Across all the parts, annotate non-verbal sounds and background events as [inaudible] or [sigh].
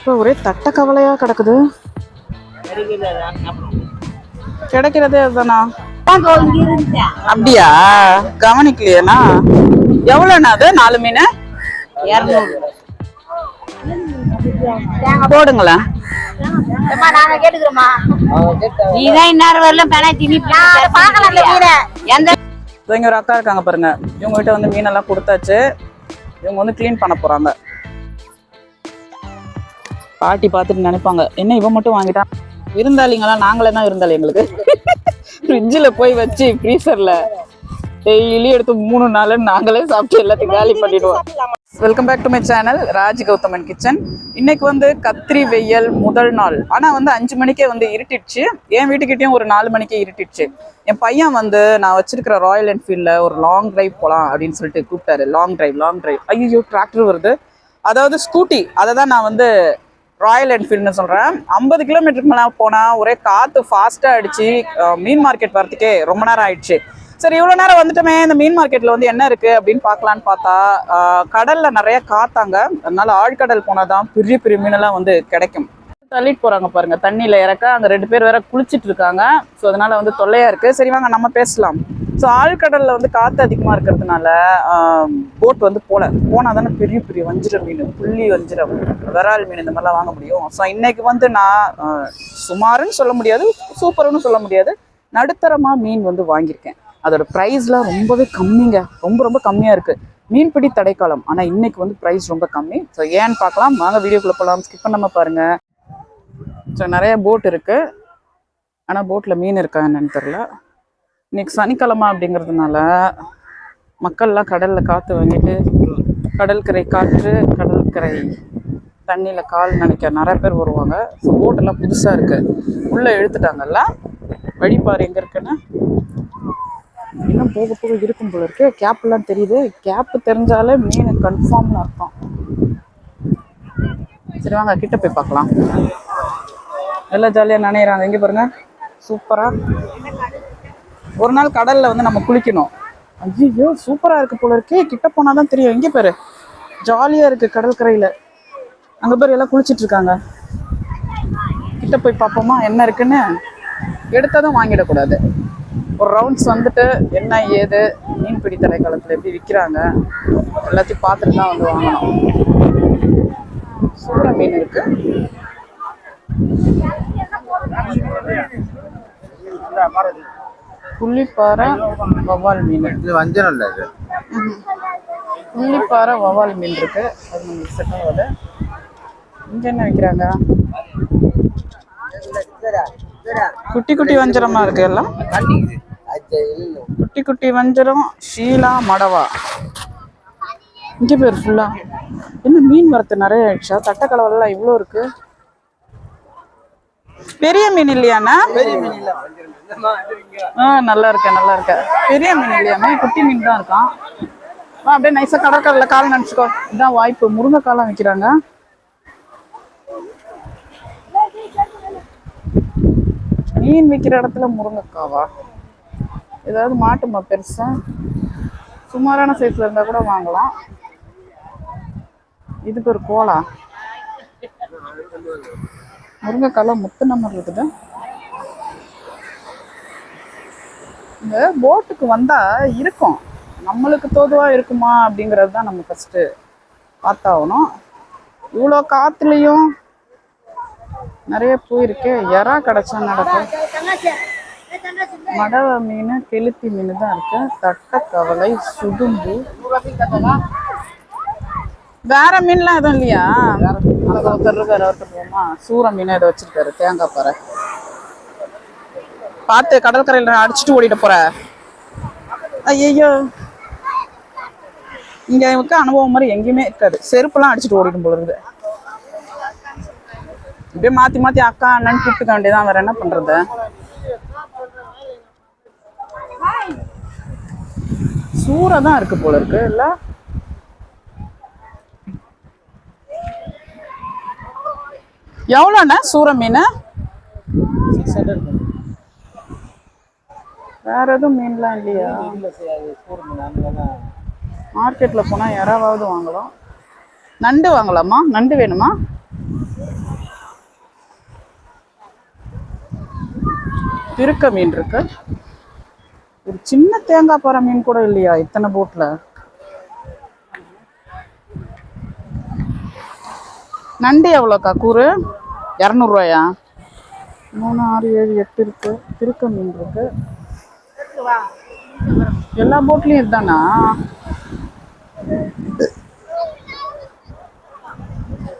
இப்போ ஒரே தட்ட கவலையா கிடக்குது. கிடைக்கிறதே அதுதானா? அப்படியா? கவனிக்கலையாண்ணா. எவ்வளோண்ணா அது? நாலு மீன்? எந்த இதோ இங்க ஒரு அக்கா இருக்காங்க பாருங்க. இவங்க கிட்ட வந்து மீனெல்லாம் கொடுத்தாச்சு. இவங்க வந்து க்ளீன் பண்ண போறாங்க. பாட்டி பார்த்துட்டு நினைப்பாங்க. என்ன இவன் மட்டும் வாங்கிட்டான் விருந்தாளிங்களாம் நாங்களே தான் விருந்தாளி எங்களுக்கு. ஃப்ரிட்ஜில் போய் வச்சு ஃப்ரீசரில் டெய்லி எடுத்து மூணு நாள் நாங்களே சாப்பிட்டு எல்லாத்தையும் காலி பண்ணிடுவோம். Welcome back to my channel Raj Gauthaman kitchen இன்னைக்கு வந்து கத்திரி வெயில் முதல் நாள். ஆனால் வந்து அஞ்சு மணிக்கே வந்து இருட்டிடுச்சு. என் வீட்டுக்கிட்டேயும் ஒரு நாலு மணிக்கே இருட்டிடுச்சு. என் பையன் வந்து நான் வச்சிருக்கிற ராயல் என்ஃபீல்டில் ஒரு லாங் டிரைவ் போகலாம் அப்படின்னு சொல்லிட்டு கூப்பிட்டாரு. லாங் டிரைவ் லாங் டிரைவ் ஐயோ டிராக்டர் வருது. அதாவது ஸ்கூட்டி அதை தான் நான் வந்து ராயல் என்ஃபீல்டுன்னு சொல்கிறேன் ஐம்பது கிலோமீட்டருக்கு மேலே போனால் ஒரே காற்று ஃபாஸ்ட்டாக அடித்து மீன் மார்க்கெட் வரத்துக்கே ரொம்ப நேரம் ஆயிடுச்சு. சரி இவ்வளோ நேரம் வந்துட்டோமே இந்த மீன் மார்க்கெட்டில் வந்து என்ன இருக்குது அப்படின்னு பார்க்கலான்னு பார்த்தா கடலில் நிறைய காத்தாங்க. அதனால ஆழ்கடல் போனால் தான் பெரிய பெரிய மீனெல்லாம் வந்து கிடைக்கும். தள்ளிட்டு போகிறாங்க பாருங்கள் தண்ணியில் இறக்க அங்கே ரெண்டு பேர் வேற குளிச்சுட்டு இருக்காங்க. ஸோ அதனால் வந்து தொல்லையாக இருக்குது சரி வாங்க நம்ம பேசலாம். ஸோ ஆழ்கடலில் வந்து காற்று அதிகமாக இருக்கிறதுனால போட் வந்து போல. போனால் தானே பெரிய பெரிய வஞ்சிர மீன் புள்ளி வஞ்சிரம் விரால் மீன் இந்த மாதிரிலாம் வாங்க முடியும். ஸோ இன்னைக்கு வந்து நான் சுமாருன்னு சொல்ல முடியாது சூப்பர்னு சொல்ல முடியாது நடுத்தரமாக மீன் வந்து வாங்கியிருக்கேன். அதோட ப்ரைஸ்லாம் ரொம்பவே கம்மிங்க. ரொம்ப ரொம்ப கம்மியாக இருக்குது மீன்பிடி தடைக்காலம். ஆனால் இன்னைக்கு வந்து ப்ரைஸ் ரொம்ப கம்மி. ஸோ ஏன்னு பார்க்கலாம். வாங்க வீடியோக்குள்ளே போகலாம் ஸ்கிப் பண்ணாமல் பாருங்கள் ஸோ நிறைய போட் இருக்குது ஆனால் போட்டில் மீன் இருக்கா என்னன்னு தெரில இன்னைக்கு சனிக்கிழமை அப்படிங்கிறதுனால மக்கள்லாம் கடலில் காற்று வாங்கிட்டு கடற்கரை காற்று கடற்கரை தண்ணியில் கால் நினைக்க நிறைய பேர் வருவாங்க. ஸோ போட்டெல்லாம் புதுசாக இருக்குது உள்ளே இழுத்துட்டாங்கல்ல வழிபாறு எங்கே இருக்குன்னு? இன்னும் போக போக இருக்கும் போல இருக்கு. கேப்லாம் தெரியுது. கேப்பு தெரிஞ்சாலே மீன் கன்ஃபார்ம்னு அர்த்தம். சரி வாங்க கிட்ட போய் பார்க்கலாம். எல்லாம் ஜாலியாக நினைறாங்க எங்கே பாருங்க? சூப்பராக ஒரு நாள் கடலில் வந்து நம்ம குளிக்கணும். ஐயோ சூப்பராக இருக்கு போல இருக்கே. கிட்ட போனால் தான் தெரியும். எங்கே பேர்? ஜாலியாக இருக்கு கடற்கரையில் அங்கே பேர் எல்லாம் குளிச்சிட்டு இருக்காங்க. கிட்ட போய் பார்ப்போமா என்ன இருக்குன்னு? எடுத்ததும் வாங்கிடக்கூடாது. ஒரு ரவுண்ட்ஸ் வந்துட்டு என்ன ஏது மீன்பிடி தடைக்காலத்தில் எப்படி விற்கிறாங்க எல்லாத்தையும் பார்த்துட்டு தான் வந்து வாங்கணும். சூப்பராக மீன் இருக்குது புள்ளிப்பாறை வவ்வால் மீன். இது வஞ்சனம் இல்லை இது. புள்ளிப்பாறை வவ்வால் மீன் இருக்கு. அது நமக்கு செட் ஆகாது இங்க என்ன வைக்கிறாங்க? குட்டி குட்டி வஞ்சரமா இருக்கு எல்லாம்? குட்டி குட்டி வஞ்சரம் ஷீலா மடவா. இங்க பேர் ஃபுல்லா. என்ன மீன் வரத்து நிறைய ஆயிடுச்சா? தட்டக்கலவெல்லாம் இவ்வளோ இருக்கு. பெரிய மீன் இல்லையாண்ணா ஆ நல்லா இருக்கேன் நல்லா இருக்கேன். பெரிய மீன் இல்லையாமே குட்டி மீன் தான் இருக்கான். வா அப்படியே நைஸா கடற்கரையில் கால் நினச்சிக்கோ. இதான் வாய்ப்பு. முருங்கைக்காலாம் வைக்கிறாங்க. மீன் விற்கிற இடத்துல முருங்கைக்காவா? ஏதாவது மாட்டுமா பெருசா? சுமாரான சைஸ்ல இருந்தா கூட வாங்கலாம். இதுக்கு ஒரு கோலா. முருங்கைக்காலாம் முத்து நம்பர் இருக்குது? இந்த போட்டுக்கு வந்தா இருக்கும். நம்மளுக்கு தோதுவா இருக்குமா அப்படிங்கிறது தான் நம்ம ஃபர்ஸ்ட் பார்த்தாகணும். இவ்வளோ காத்துலேயும் நிறைய போயிருக்கு. எறா கிடைச்சா நடக்கும் மடவ மீன் கெளுத்தி மீன் தான் இருக்கு. தட்டக்கவலை சுடும்பு. வேற மீன்லாம் எதுவும் இல்லையா? ஒருத்தர் இருக்காரு ஒருத்தர் போமா சூற மீன் ஏதோ வச்சிருக்காரு. தேங்காய் பாறை. பார்த்து கடற்கரையில் அடிச்சுட்டு ஓடிட்டு போற. ஐயோ இங்க இருக்க அனுபவம் மாதிரி எங்கேயுமே இருக்காது. செருப்பெல்லாம் அடிச்சுட்டு ஓடிடும் போல இருக்குது. இப்படியே மாத்தி மாத்தி அக்கா அண்ணன் கூப்பிட்டுக்க வேண்டியதான் வேற என்ன பண்றது? சூறா தான் இருக்கு போல இருக்கு. இல்ல? எவ்வளோண்ணா சூற மீன்? வேற எதுவும் மீன்லாம் இல்லையா? மார்க்கெட்டில் போனால் யாராவது வாங்கலாம். நண்டு வாங்கலாமா? நண்டு வேணுமா? திருக்க மீன் இருக்கு. ஒரு சின்ன தேங்காய் பாறை மீன் கூட இல்லையா இத்தனை போட்டில் நண்டு எவ்வளோக்கா? கூறு? இரநூறுவாயா? மூணு ஆறு ஏழு எட்டு இருக்கு. திருக்க மீன் இருக்குது எல்லா போட்லயும் இதுதானா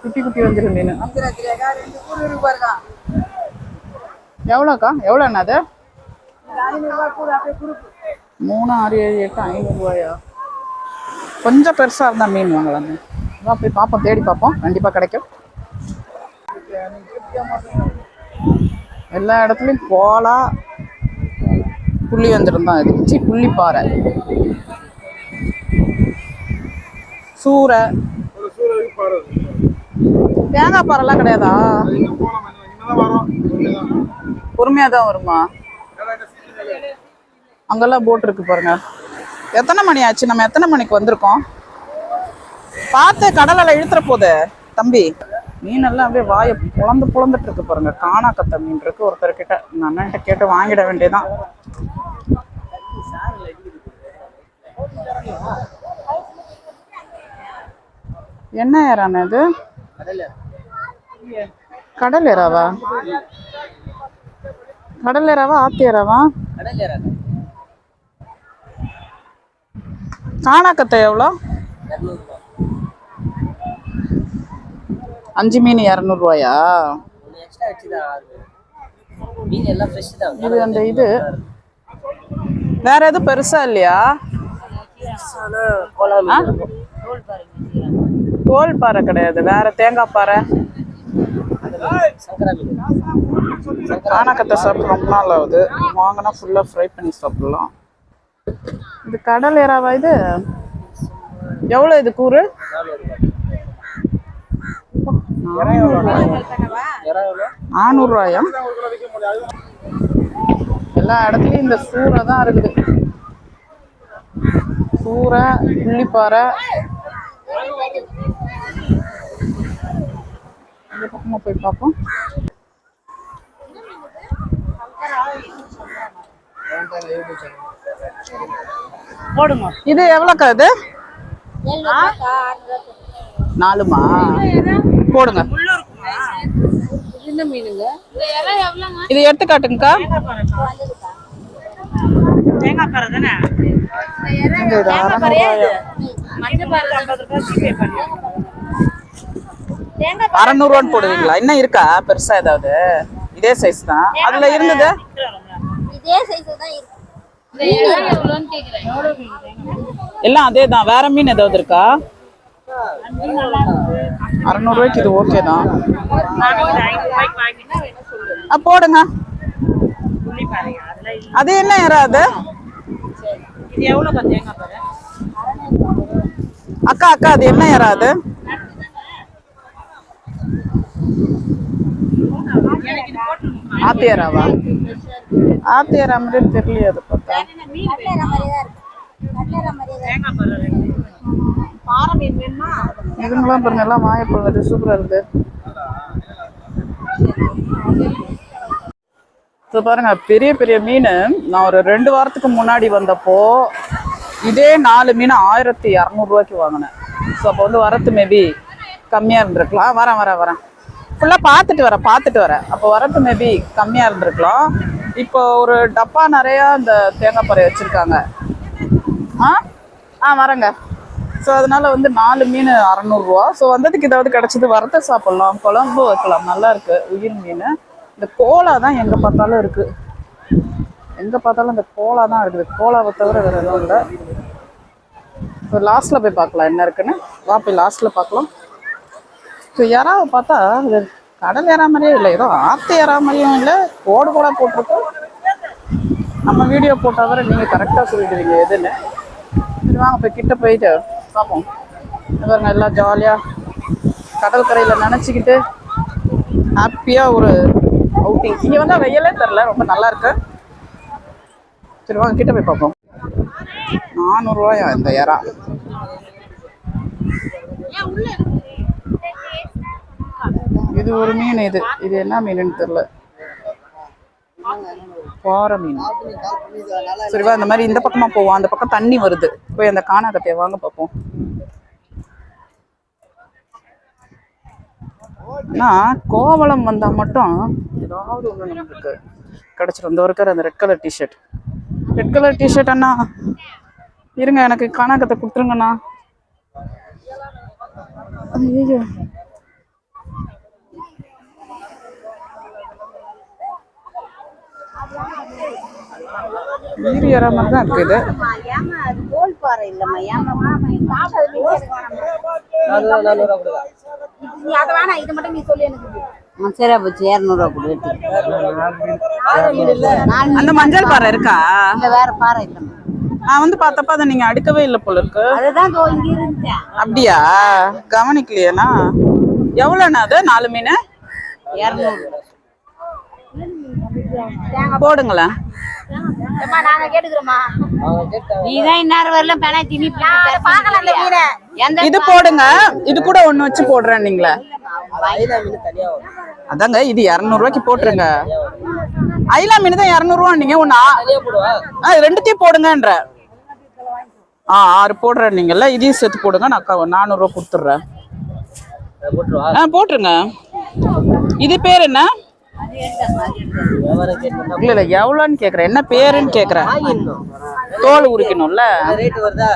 குட்டி குட்டி வந்துரு மீன். எவ்வளோக்கா? எவ்வளோ அது? மூணு ஆறு ஏழு எட்டு ஐநூறுரூவாயா கொஞ்சம் பெருசாக இருந்தால் மீன் வாங்கலாம். அதான் போய் பார்ப்போம் தேடி பார்ப்போம் கண்டிப்பாக கிடைக்கும். எல்லா இடத்துலையும் கோலா புள்ளி வந்துடும் தான் இது. சி புள்ளி பாறை. சூறை. தேங்காய் பாறைலாம் கிடையாதா? பொறுமையாக தான் வருமா? அங்கெல்லாம் போட் இருக்கு பாருங்க. எத்தனை மணி ஆச்சு? நம்ம எத்தனை மணிக்கு வந்திருக்கோம்? பார்த்து கடலில் இழுத்துற போதே தம்பி மீனெல்லாம் அப்படியே வாயை புலந்து புலந்துட்டு இருக்கு பாருங்க. காணாக்கத்த மீன் இருக்கு. ஒருத்தர் கிட்ட அண்ணன்ட்ட கேட்டு வாங்கிட வேண்டியதான் என்ன ஏறான இது கடல் ஏறாவா கடல் ஏறாவா ஆத்து ஏறாவா காணாக்கத்தை எவ்வளோ? அஞ்சு மீன் இரநூறுவாயா? இது அந்த இது. வேற எதுவும் பெருசா இல்லையா? தோல் பாறை கிடையாது. வேற தேங்காய் பாறை. காணாக்கத்தை சாப்பிட்டு ரொம்ப நாள் ஆகுது. வாங்கினா ஃபுல்லாக ஃப்ரை பண்ணி சாப்பிடலாம். இது கடல் ஏறாவா இது? எவ்வளோ இது கூறு? நானூறுரூவாயா எல்லா இடத்துலையும் இந்த சூறை தான் இருக்குது. சூறை புள்ளிப்பாறை இந்த பக்கமா போய் பார்ப்போம். இது எவ்வளோக்கா இது? நாலுமா? போடுங்க. இது எடுத்து காட்டுங்கக்கா எங்க இது அறநூறுவாயா? அறநூறுவான்னு போடுவீங்களா? இன்னும் இருக்கா? பெருசா ஏதாவது? இதே சைஸ் தான். அதுல இருந்தது? இதே சைஸ் தான் இருக்கு. எல்லாம் அதே தான். வேற மீன் ஏதாவது இருக்கா? அறநூறுவாய்க்கு இது ஓகே தான். போடுங்க. அது என்ன ஏறாது அக்கா அக்கா அது என்ன ஏறாது ஆத்தியராவா ஆத்தியரா மாதிரி தெரியலையே அது பார்த்தா. இதுங்களாம் பாருங்க எல்லாம் வாழைப்பழம் சூப்பரா இருக்கு. ஸோ பாருங்க பெரிய பெரிய மீன். நான் ஒரு ரெண்டு வாரத்துக்கு முன்னாடி வந்தப்போ இதே நாலு மீன் ஆயிரத்தி இரநூறுவாய்க்கு வாங்கினேன். ஸோ அப்போ வந்து வரத்து மேபி கம்மியாக இருந்திருக்கலாம். வரேன் வரேன் வரேன். ஃபுல்லாக பார்த்துட்டு வரேன் பார்த்துட்டு வரேன். அப்போ வரத்து மேபி கம்மியாக இருந்திருக்கலாம். இப்போ ஒரு டப்பா நிறையா இந்த தேங்காய் பறை வச்சுருக்காங்க. ஆ? ஆ வரேங்க. ஸோ அதனால் வந்து நாலு மீன் அறநூறுரூவா ஸோ வந்ததுக்கு ஏதாவது கிடச்சிது வரத்தை சாப்பிட்லாம். குழம்பு வைக்கலாம். நல்லாயிருக்கு உயிர் மீன். இந்த கோலா தான் எங்கே பார்த்தாலும் இருக்குது எங்கே பார்த்தாலும் இந்த கோலா தான் இருக்குது. கோலாவை தவிர வேறு எதுவும் இல்லை. ஸோ லாஸ்ட்டில் போய் பார்க்கலாம் என்ன இருக்குன்னு. வா போய் லாஸ்ட்டில் பார்க்கலாம். ஸோ யாராவது பார்த்தா இது கடல் ஏறா மாதிரியே இல்லை. ஏதோ ஆற்று ஏறா மாதிரியும் இல்லை. கோடு கூட போட்டிருக்கோம். நம்ம வீடியோ போட்டால் வர நீங்கள் கரெக்டாக சொல்லிடுவீங்க எதுன்னு. சரி வாங்க போய் கிட்ட போயிட்டு பார்ப்போம். பாருங்க எல்லாம் ஜாலியாக கடற்கரையில் நினச்சிக்கிட்டு ஹாப்பியாக ஒரு அவுட்டிங் இங்கே வந்தால் வெயிலே தெரில. ரொம்ப நல்லா இருக்கு. சரி வாங்க கிட்ட போய் பார்ப்போம். நானூறுரூவாயா இந்த இறா? இது ஒரு மீன் இது. இது என்ன மீனுன்னு தெரியல. பாறை மீன். சரிவா இந்த மாதிரி இந்த பக்கமாக போவோம். அந்த பக்கம் தண்ணி வருது. போய் அந்த காணாக்கத்தைய வாங்க பார்ப்போம். ஆனால் கோவளம் வந்தால் மட்டும் ஏதாவது ஒன்று நம்மளுக்கு கிடச்சிடும் இந்த ஒருக்கர் அந்த red colour T-shirt red colour T-shirt அண்ணா இருங்க எனக்கு காணாக்கத்தை கொடுத்துருங்கண்ணா. ஐயோ மீறி ஏற மாதிரி தான் இருக்குது. சரியா போச்சு இரநூறுவா கொடு அந்த மஞ்சள் பாறை இருக்கா? வேற பாறை இல்லம்மா நான் வந்து பார்த்தப்ப அதை நீங்க அடுக்கவே இல்லை போல இருக்கு. அப்படியா? கவனிக்கலையேண்ணா. எவ்வளோண்ணா அது? நாலு மீன்? இரநூறு. எந்த இது போடுங்க. இது கூட ஒண்ணு வச்சு போடுறேன் நீங்களே. அதாங்க இது இரநூறுவாய்க்கு போட்டுருங்க. ஐலா மீன் தான் இரநூறுவா நீங்க. ஆ, ரெண்டுத்தையும் போடுங்கன்ற. ஆ ஆறு போடுறேன் நீங்கல்ல. இதையும் சேர்த்து போடுங்க. நான் நானூறுரூவா கொடுத்துட்றேன். ஆ போட்டுருங்க. இது பேர் என்ன? இல்ல இல்ல எவ்வளோன்னு கேக்குறேன். என்ன பேருன்னு கேக்குறேன். தோல் உரிக்கணும்ல? ரேட் வருதா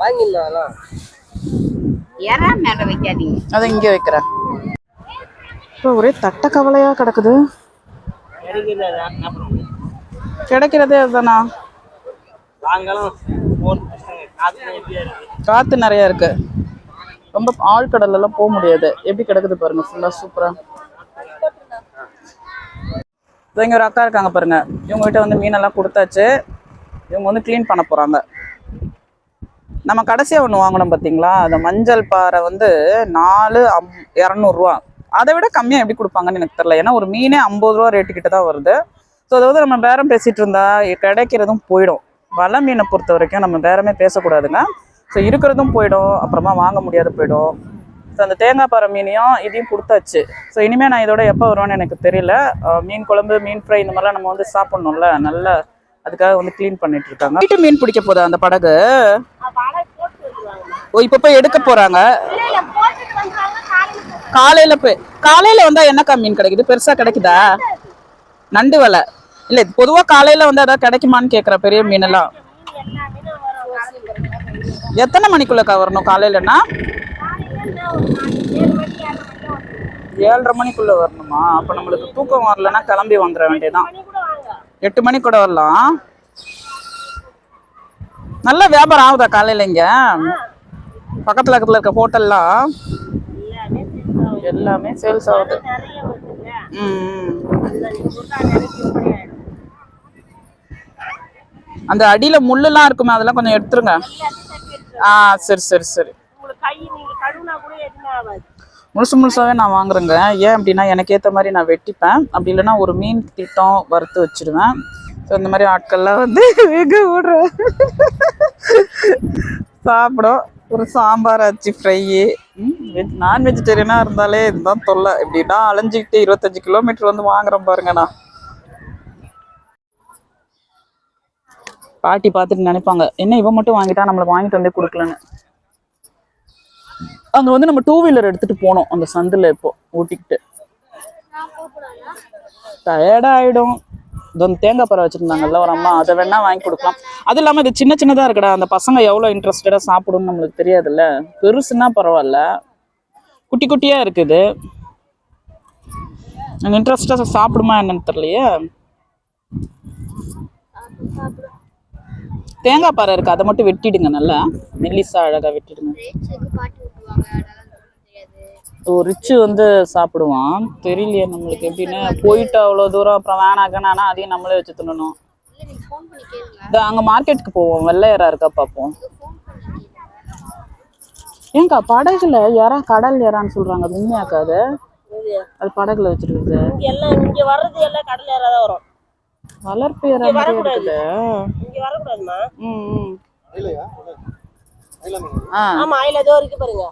வாங்கிடலாம் எறா மேல வைக்காதீங்க. அதை இங்கே வைக்கிறேன். இப்போ ஒரே தட்ட கவலையா கிடக்குது? கிடைக்கிறதே அதுதானா? காத்து நிறைய இருக்கு. ரொம்ப ஆழ்கடல்ல எல்லாம் போக முடியாது. எப்படி கிடக்குது பாருங்க ஃபுல்லா சூப்பரா இங்கே ஒரு அக்கா இருக்காங்க பாருங்க. இவங்ககிட்ட வந்து மீனெல்லாம் கொடுத்தாச்சு. இவங்க வந்து க்ளீன் பண்ண போகிறாங்க நம்ம கடைசியாக ஒன்று வாங்கினோம் பார்த்தீங்களா அந்த மஞ்சள் பாறை வந்து நாலு அம் இரநூறுவா அதை விட கம்மியாக எப்படி கொடுப்பாங்கன்னு எனக்கு தெரியல. ஏன்னா ஒரு மீனே ஐம்பது ரூபா ரேட்டு கிட்ட தான் வருது. ஸோ அதை வந்து நம்ம பேரம் பேசிகிட்டு இருந்தா கிடைக்கிறதும் போயிடும். வலை மீனை பொறுத்த வரைக்கும் நம்ம பேரமே பேசக்கூடாதுங்க. ஸோ இருக்கிறதும் போயிடும். அப்புறமா வாங்க முடியாது போயிடும். ஸோ அந்த தேங்காய் பாறை மீனையும் இதையும் கொடுத்தாச்சு. ஸோ இனிமேல் நான் இதோட எப்போ வருவேன்னு எனக்கு தெரியல. மீன் குழம்பு மீன் ஃப்ரை இந்த மாதிரிலாம் நம்ம வந்து சாப்பிட்ணும்ல. நல்லா அதுக்காக வந்து க்ளீன் பண்ணிட்டு இருக்காங்க. வீட்டு மீன் பிடிக்க போதா அந்த படகு? ஓ இப்போ போய் எடுக்க போறாங்க? காலையில போய் காலையில வந்தா என்னக்கா மீன் கிடைக்குது? பெருசா கிடைக்குதா? நண்டு வலை. இல்ல பொதுவா காலையில வந்து அதான் கிடைக்குமான்னு கேக்குற பெரிய மீன் எல்லாம் எத்தனை மணிக்குள்ளக்கா வரணும் காலையிலன்னா? ஏழரை மணிக்குள்ள வரணுமா? அப்ப நம்மளுக்கு தூக்கம் வரலன்னா கிளம்பி வந்துட வேண்டியதான் எட்டு மணி கூட வரலாம். நல்ல வியாபாரம் ஆகுதா காலையில இங்க? பக்கத்துல பக்கத்துல இருக்க ஹோட்டல்லாம்? எல்லாமே சேல்ஸ் ஆகுது. ம், அந்த அடியில முள்ளுலாம் இருக்குமே அதெல்லாம் கொஞ்சம் எடுத்துருங்க. ஆ சரி சரி சரி. முழுசு முழுசாகவே நான் வாங்குறேங்க. ஏன் அப்படின்னா எனக்கு ஏற்ற மாதிரி நான் வெட்டிப்பேன். அப்படி இல்லைன்னா ஒரு மீன் திட்டம் வறுத்து வச்சிடுவேன் ஸோ இந்த மாதிரி ஆட்கள்லாம் வந்து வெகு விடுறேன் சாப்பிடும். ஒரு சாம்பார் ஆச்சு ஃப்ரையு நான் வெஜிடேரியனாக இருந்தாலே இதுதான் தொல்லை. எப்படின்னா அலைஞ்சிக்கிட்டு இருபத்தஞ்சி கிலோமீட்டர் வந்து வாங்குறேன் பாருங்கண்ணா பாட்டி பார்த்துட்டு நினைப்பாங்க என்ன இவன் மட்டும் வாங்கிட்டா நம்மளை வாங்கிட்டு வந்தே கொடுக்கலன்னு? அங்கே வந்து நம்ம டூ வீலர் எடுத்துகிட்டு போனோம். அந்த சந்தில் இப்போ ஊட்டிக்கிட்டு. டயர்டாகிடும் இது வந்து தேங்காய் பழம் வச்சுருந்தாங்கல்ல ஒரு அம்மா அதை வேணா வாங்கி கொடுக்கலாம். அது இல்லாமல் இது சின்ன சின்னதாக இருக்கடா. அந்த பசங்க எவ்வளோ இன்ட்ரெஸ்டடாக சாப்பிடும்னு நம்மளுக்கு தெரியாதுல்ல. பெருசுன்னா பரவாயில்ல. குட்டி குட்டியாக இருக்குது. இன்ட்ரெஸ்டாக சாப்பிடுமா என்னன்னு தெரியலையே. தேங்காய் பாறை இருக்கு. அதை மட்டும் வெட்டிடுங்க நல்லா. மெல்லிசா அழகாக வெட்டிடுங்க. ஓ ரிச்சு வந்து சாப்பிடுவான். தெரியலையே நம்மளுக்கு எப்படின்னு. போயிட்டு அவ்வளோ தூரம் அப்புறம் வேணாக்கணானா அதையும் நம்மளே வச்சு தின்னணும். அங்கே மார்க்கெட்டுக்கு போவோம். வெள்ளையரா இருக்கா பார்ப்போம். ஏங்கா படகுல யாரா கடல் யாரான்னு சொல்றாங்க. அது உண்மையாக்கா அது? அது படகுல வச்சிருக்குது. எல்லாம் இங்க வர்றது எல்லாம் கடல் ஏறா தான் வரும். வளர்ப்பு யாரா இருக்குது இங்க வரக்கூடாதுமா ம் ஆமா ஆயில ஏதோ இருக்கு பாருங்க.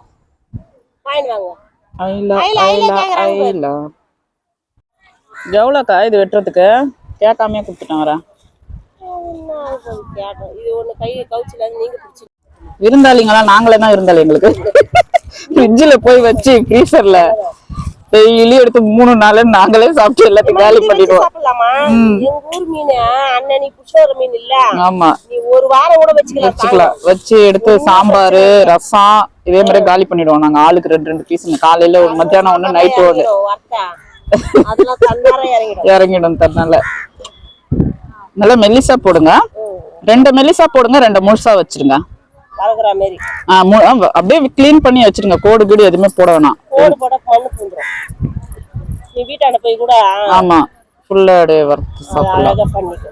வாங்கி வாங்க ஐலா ஐலா, ஐலா ஐலா கேக்குறாங்க ஐலா. எவ்வளோக்கா இது வெட்டுறதுக்கு? கேட்காமையே கொடுத்துட்டேன் வரேன் இது ஒண்ணு கை கவுச்சில நீங்க பிடிச்சி விருந்தாளிங்களா? நாங்களே தான் விருந்தாளி எங்களுக்கு. [laughs] ஃப்ரிட்ஜில் போய் வச்சு ஃப்ரீசர்ல டெய்லி எடுத்து மூணு நாள் நாங்களே சாப்பிட்டு எல்லாத்தையும் காலி பண்ணிடுவோம். எங்க ஊர் மீன் அண்ணன் புடிச்ச ஒரு மீன் இல்ல? ஆமா. ஒரு வாரம் கூட வச்சுக்கலாம் வச்சுக்கலாம். வச்சு எடுத்து சாம்பார் ரசம் இதே மாதிரி காலி பண்ணிடுவோம் நாங்க. ஆளுக்கு ரெண்டு ரெண்டு பீஸ் காலையில ஒரு மத்தியானம் ஒண்ணு நைட்டு ஒண்ணு இறங்கிடும் தன்னால நல்லா மெல்லிசா போடுங்க. ரெண்டு மெல்லிசா போடுங்க ரெண்டு முழுசா வச்சிருங்க. அப்படியே க்ளீன் பண்ணி வச்சிருங்க. கோடு கீடு எதுவுமே போட வேணாம். கோடு போட மண்ணு பூந்துரும். நீ வீட்டாண்ட போய் கூட ஆமா. ஃபுல்லா அப்படியே வறுத்து சாப்பிடலாம். அழகா பண்ணிக்கோ.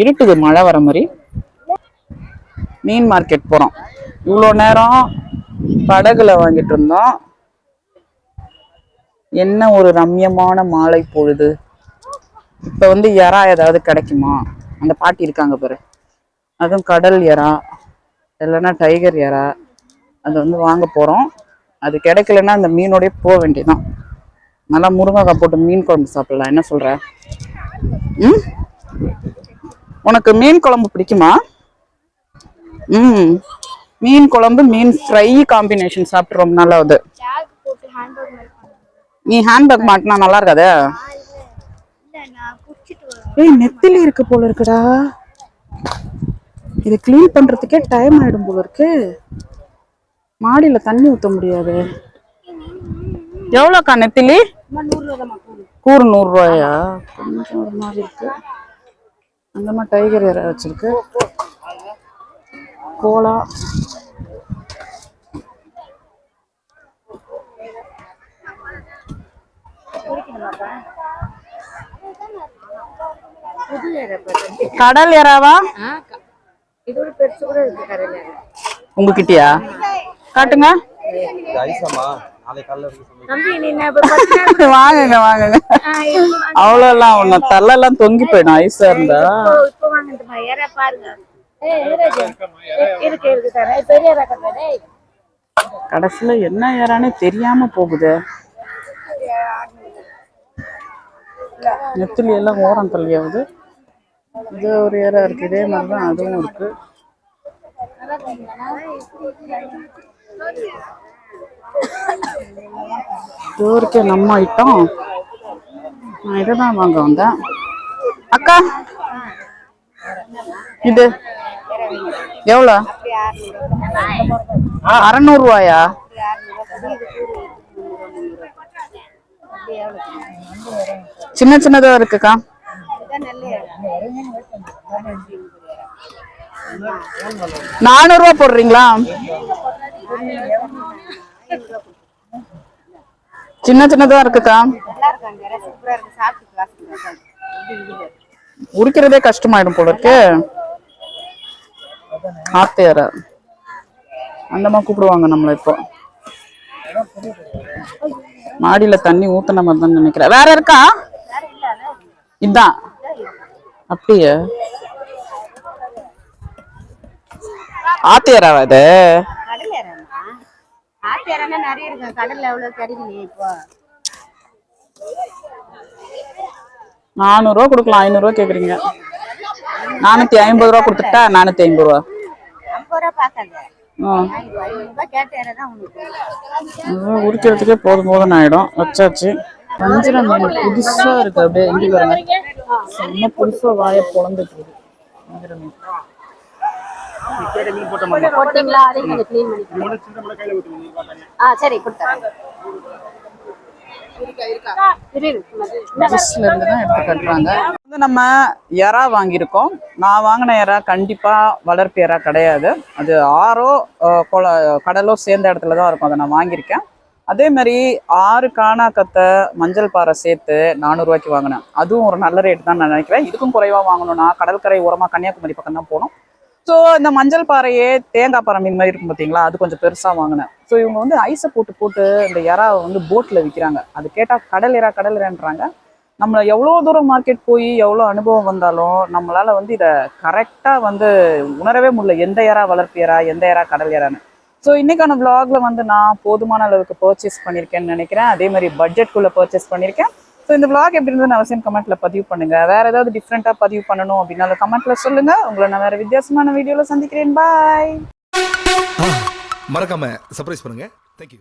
இருட்டுது மழை வர மாதிரி. மீன் மார்க்கெட் போறோம். இவ்வளோ நேரம் படகுல வாங்கிட்டு இருந்தோம். என்ன ஒரு ரம்யமான மாலை பொழுது. இப்ப வந்து எறா ஏதாவது கிடைக்குமா? அந்த பாட்டி இருக்காங்க பாரு. அதுவும் கடல் எறா இல்லைன்னா டைகர் எறா அது வந்து வாங்க போறோம். அது கிடைக்கலன்னா அந்த மீனோடய போக வேண்டியதுதான். நல்லா முருங்கைக்காய் போட்டு மீன் குழம்பு சாப்பிடலாம். என்ன சொல்ற? ம்? உனக்கு மீன் குழம்பு பிடிக்குமா? ம். மீன் குழம்பு மீன் ஃப்ரை காம்பினேஷன் சாப்பிட்டு ரொம்ப நல்லா ஆகுது நீ ஹேண்ட்பேக் மாட்டினா நல்லா இருக்காதே? ஏய் நெத்திலி இருக்கு போல இருக்குடா. இது க்ளீன் பண்றதுக்கே டைம் ஆயிடும் போல இருக்கு. மாடியில தண்ணி ஊத்த முடியாது. எவ்வளோக்கா நெத்திலி? கூறு நூறு ரூபாயா? கொஞ்சம் ஒரு மாதிரி இருக்கு. அந்த மாதிரி டைகர் வேற வச்சிருக்கு. கோலா. கடல் எறாவா இதோட பெருசு கூட இருக்கு கரையில உங்ககிட்டயா? காட்டுங்க. [laughs] வாங்குங்க வாங்குங்க. அவ்வளோலாம் ஒன்றும் தள்ளெல்லாம் தொங்கி போயிடும் ஐஸா இருந்தா. கடைசியில என்ன ஏறானே தெரியாம போகுது. நெத்திலி எல்லாம் ஓரம் தள்ளியாவது? இது ஒரு ஏரா இருக்கு. இதே மாதிரி தான் அதுவும் இருக்கு. டோருக்கே நம்ம ஐட்டம் நான் இதை தான் வாங்க வந்தேன். அக்கா இது எவ்வளோ? அறநூறு ரூபாயா சின்ன சின்னதா இருக்குக்கா. நானூறு போடுறீங்களா? சின்ன சின்னதா இருக்குக்கா. உரிக்கிறதே கஷ்டமாயிடும் போல இருக்கு ஆத்தையற அந்தமா கூப்பிடுவாங்க நம்மள இப்போ. மாடியில தண்ணி ஊத்தின மாதிரி தான் நினைக்கிறேன். வேற இருக்கா? இதான். அப்படியா? ஆத்தியராவா அது? கடல் நிறைய இருக்கு கடல்ல கிடைக்கலையே இப்போ கொடுக்கலாம் ஐநூறு ரூபா கேக்குறீங்க. நானூத்தி ஐம்பது ரூபா கொடுத்துட்டா நானூத்தி ஐம்பது ரூபா. உரிக்கிறதுக்கே போதும் போதும் ஆயிடும். வச்சாச்சு. வஞ்சிரம் மீன் புதுசா இருக்கு அப்படியே இங்கே பாருங்க. செம்ம புதுசா வாய பொழந்துட்டு இருக்கு. வஞ்சிரம் மீன் போட்டீங்களா? அதையும் கொஞ்சம் க்ளீன் பண்ணி ஆ சரி கொடுத்தேன் ஃபிஷ்ல இருந்து தான் எடுத்து கட்டுறாங்க. வந்து நம்ம எறா வாங்கியிருக்கோம். நான் வாங்கின எறா கண்டிப்பா வளர்ப்பு எறா கிடையாது. அது ஆறோ கடலோ சேர்ந்த இடத்துல தான் இருக்கும். அதை நான் வாங்கியிருக்கேன். அதே மாதிரி ஆறு காணாக்கத்தை மஞ்சள் பாறை சேர்த்து நானூறுரூவாய்க்கு வாங்கினேன். அதுவும் ஒரு நல்ல ரேட் தான் நான் நினைக்கிறேன். இதுக்கும் குறைவாக வாங்கணும்னா கடற்கரை ஓரமாக கன்னியாகுமரி பக்கம் தான் போகணும். ஸோ இந்த மஞ்சள் பாறையே தேங்காய் பாறை மீன் மாதிரி இருக்கும் பார்த்தீங்களா? அது கொஞ்சம் பெருசாக வாங்கினேன். ஸோ இவங்க வந்து ஐஸை போட்டு போட்டு இந்த இறாவை வந்து போட்டில் விற்கிறாங்க அது கேட்டால் கடல் இறா கடல் இறான்றாங்க. நம்மளை எவ்வளோ தூரம் மார்க்கெட் போய் எவ்வளோ அனுபவம் வந்தாலும் நம்மளால் வந்து இதை கரெக்டாக வந்து உணரவே முடியல. எந்த இறா வளர்ப்பு இறா எந்த இறா கடல் இறான்னு. ஸோ இன்னைக்கான ப்ளாகில் வந்து நான் போதுமான அளவுக்கு பர்ச்சேஸ் பண்ணியிருக்கேன்னு நினைக்கிறேன். அதே மாதிரி பட்ஜெட்குள்ளே பர்ச்சேஸ் பண்ணியிருக்கேன் ஸோ இந்த ப்ளாக் எப்படி இருந்ததுன்னு அவசியம் கமெண்ட்டில் பதிவு பண்ணுங்கள் வேறு ஏதாவது டிஃப்ரெண்ட்டாக பதிவு பண்ணணும் அப்படின்னாலும் கமெண்ட்டில் சொல்லுங்கள் உங்களை நான் வேறு வித்தியாசமான வீடியோவில் சந்திக்கிறேன். பாய் மறக்காம சர்ப்ரைஸ் பண்ணுங்கள் தேங்க்யூ